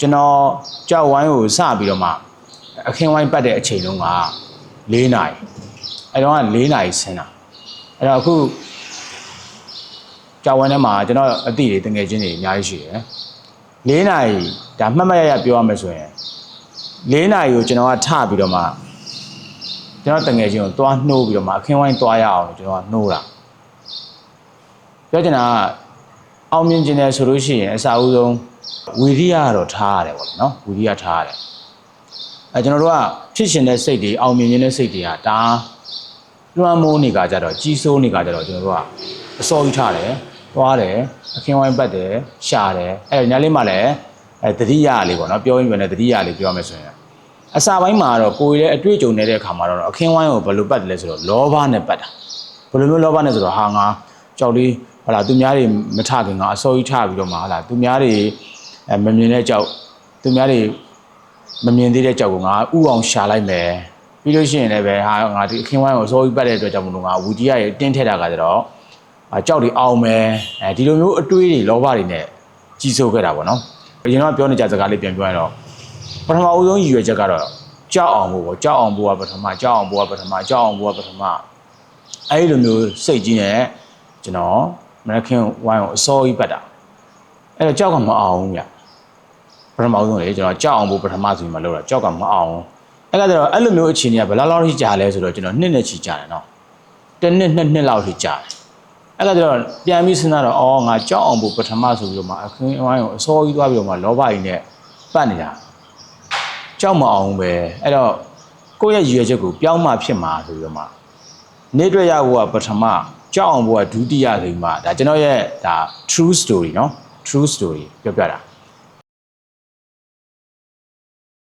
ကျွန်တော်ကြောက်ဝိုင်းကိုစပြီးတော့မှအခင်းဝိုင်းပတ်တဲ့အချိန်လုံးက၄နာရီအဲတော့က၄နာရီဆင်းတာအဲ့တော့အခုကြောက်ဝိုင်းထဲမှာကျွန်တော်အတိတွေတငယ်ချင်းတွေအများကြီးရှိတယ်၄နာရီဒါမှတ်မှတ်ရရပြောရမယ်ဆိုရင်၄နာရီကိုကျွန်တော်ကထပြီးတော့မှကျွန်တော်တငယ်ချင်းကိုသွားနှိုးပြီးတော့မှအခင်းဝိုင်းသွားရအောင်လို့ကျွန်တော်ကနှိုးတာပြောချင်တာက အောင်မြင်ခြင်းတယ်ဆိုလို့ရှိရင်အစအဦးဆုံးဝီရိယကတော့ထားရတယ်ပေါ့လေနော်ဝီရိယထားရတယ်အဲကျွန်တော်တို့ကဖြစ်ရှင်တဲ့စိတ်တွေအောင်မြင်ခြင်းတဲ့စိတ်တွေကဒါလွှမ်းမိုးနေကြကြတော့ကြီးစိုးနေကြကြတော့ကျွန်တော်တို့ကအစောကြီးထားတယ်သွားတယ်အခင်းဝိုင်းပတ်တယ်ရှာတယ်အဲညလေးမှလည်းအဲတတိယလေးပေါ့နော်ပြောရင်ပြောနေတတိယလေးပြောရမယ်ဆိုရင်အစာပိုင်းမှာတော့ကိုယ်ရဲ့အတွေ့အကြုံနေတဲ့အခါမှာတော့အခင်းဝိုင်းကိုဘယ်လိုပတ်တယ်လဲဆိုတော့လောဘနဲ့ပတ်တာဘယ်လိုမျိုးလောဘနဲ့ဆိုတော့ဟာငါ ကြောက်လေးဟာလာသူများတွေမထခင်ငါအစောကြီးထပြီးတော့မှဟာလာသူများတွေအဲမမြင်တဲ့ကြောက်သူများတွေမမြင်သေးတဲ့ကြောက်ကငါဥအောင်ရှာလိုက်မယ်ပြီးလို့ရှိရင်လည်းပဲဟာငါဒီအခင်းဝိုင်းကိုအစိုးရပတ်တဲ့အတွက်ကြောင့်မလို့ငါဝူကြီးရရဲ့တင်းထက်တာကကြတော့အကြောက်တွေအောင်မယ်အဲဒီလိုမျိုးအတွေးတွေလောဘတွေနဲ့ကြီးစိုးခဲ့တာပေါ့နော်အရင်ကပြောနေကြစကားလေးပြန်ပြောရတော့ပထမအဦးဆုံးရည်ရွယ်ချက်ကတော့ကြောက်အောင်ဖို့ပေါ့ကြောက်အောင်ဖို့ကပထမကြောက်အောင်ဖို့ကပထမကြောက်အောင်ဖို့ကပထမအဲဒီလိုမျိုးစိတ်ကြီးနဲ့ ကျွန်တော်မနက်ခင်းဝိုင်းကိုအစိုးရပတ်တာအဲ့တော့ကြောက်ကမအောင်ဘူးဗျပထမဆုံးလေကျွန်တော်ကြောက်အောင်ဖို့ပထမဆိုပြီးမှလုပ်တာကြောက်ကမအောင်အဲ့ကကျတော့အဲ့လိုမျိုးအခြေအနေကဘယ်လောက်လောက်ထိကြာလဲဆိုတော့ကျွန်တော်နှစ်နဲ့ချီကြာတယ်နော်တစ်နှစ်နှစ်နှစ်လောက်ထိကြာတယ်အဲ့ကကျတော့ပြန်ပြီးစဉ်းစားတော့အော်ငါကြောက်အောင်ဖို့ပထမဆိုပြီးတော့မှအခင်းအဝိုင်းကိုအစောကြီးသွားပြီးတော့မှလောဘကြီးနဲ့ပတ်နေတာကြောက်မအောင်ပဲအဲ့တော့ကိုယ့်ရဲ့ရည်ရွယ်ချက်ကိုပြောင်းမှဖြစ်မှာဆိုပြီးတော့မှနေတွေ့ရဖို့ကပထမ ကြောက်အောင်ဖို့ကဒုတိယဆိုပြီးမှဒါကျွန်တော်ရဲ့ဒါ true story နော် true story ပြောပြတာ